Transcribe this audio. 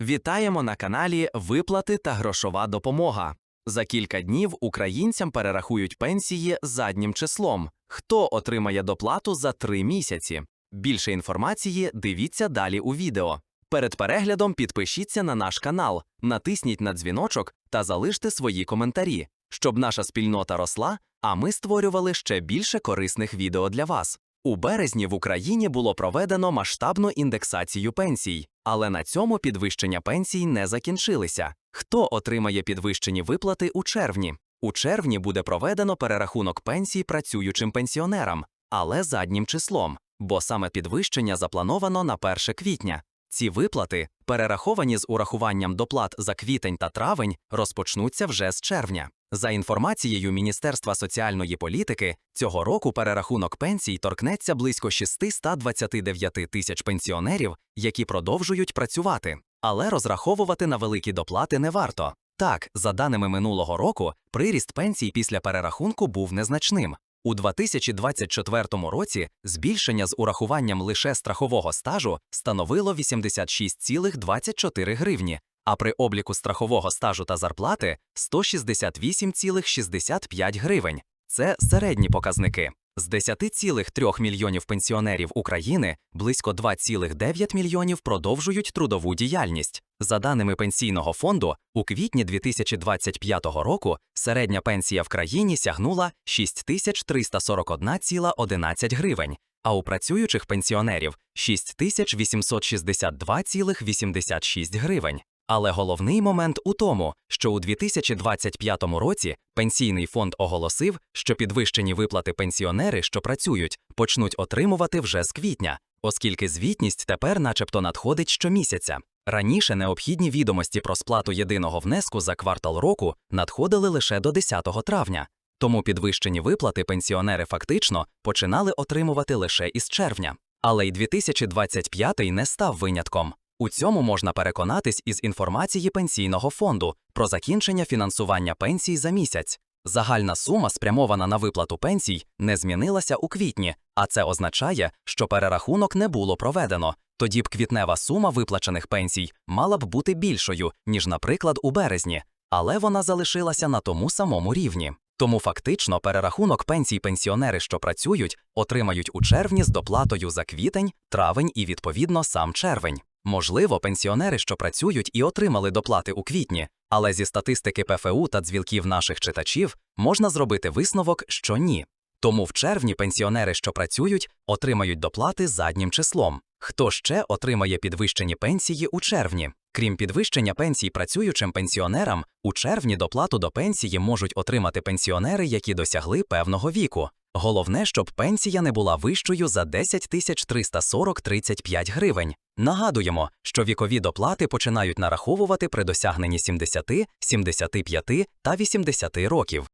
Вітаємо на каналі Виплати та грошова допомога. За кілька днів українцям перерахують пенсії заднім числом. Хто отримає доплату за три місяці? Більше інформації дивіться далі у відео. Перед переглядом підпишіться на наш канал, натисніть на дзвіночок та залиште свої коментарі, щоб наша спільнота росла, а ми створювали ще більше корисних відео для вас. У березні в Україні було проведено масштабну індексацію пенсій, але на цьому підвищення пенсій не закінчилися. Хто отримає підвищені виплати у червні? У червні буде проведено перерахунок пенсій працюючим пенсіонерам, але заднім числом, бо саме підвищення заплановано на 1 квітня. Ці виплати, перераховані з урахуванням доплат за квітень та травень, розпочнуться вже з червня. За інформацією Міністерства соціальної політики, цього року перерахунок пенсій торкнеться близько 629 тисяч пенсіонерів, які продовжують працювати. Але розраховувати на великі доплати не варто. Так, за даними минулого року, приріст пенсій після перерахунку був незначним. У 2024 році збільшення з урахуванням лише страхового стажу становило 86,24 гривні, а при обліку страхового стажу та зарплати 168,65 гривень. Це середні показники. З 10,3 мільйонів пенсіонерів України близько 2,9 мільйонів продовжують трудову діяльність. За даними пенсійного фонду, у квітні 2025 року середня пенсія в країні сягнула 6341,11 гривень, а у працюючих пенсіонерів 6862,86 гривень. Але головний момент у тому, що у 2025 році пенсійний фонд оголосив, що підвищені виплати пенсіонери, що працюють, почнуть отримувати вже з квітня, оскільки звітність тепер начебто надходить щомісяця. Раніше необхідні відомості про сплату єдиного внеску за квартал року надходили лише до 10 травня, тому підвищені виплати пенсіонери фактично починали отримувати лише із червня. Але й 2025 не став винятком. У цьому можна переконатись із інформації пенсійного фонду про закінчення фінансування пенсій за місяць. Загальна сума, спрямована на виплату пенсій, не змінилася у квітні, а це означає, що перерахунок не було проведено. Тоді б квітнева сума виплачених пенсій мала б бути більшою, ніж, наприклад, у березні, але вона залишилася на тому самому рівні. Тому фактично перерахунок пенсій пенсіонери, що працюють, отримають у червні з доплатою за квітень, травень і відповідно сам червень. Можливо, пенсіонери, що працюють, і отримали доплати у квітні, але зі статистики ПФУ та дзвілків наших читачів можна зробити висновок, що ні. Тому в червні пенсіонери, що працюють, отримають доплати заднім числом. Хто ще отримає підвищені пенсії у червні? Крім підвищення пенсій працюючим пенсіонерам, у червні доплату до пенсії можуть отримати пенсіонери, які досягли певного віку. Головне, щоб пенсія не була вищою за 10 тисяч 340-35 гривень. Нагадуємо, що вікові доплати починають нараховувати при досягненні 70, 75 та 80 років.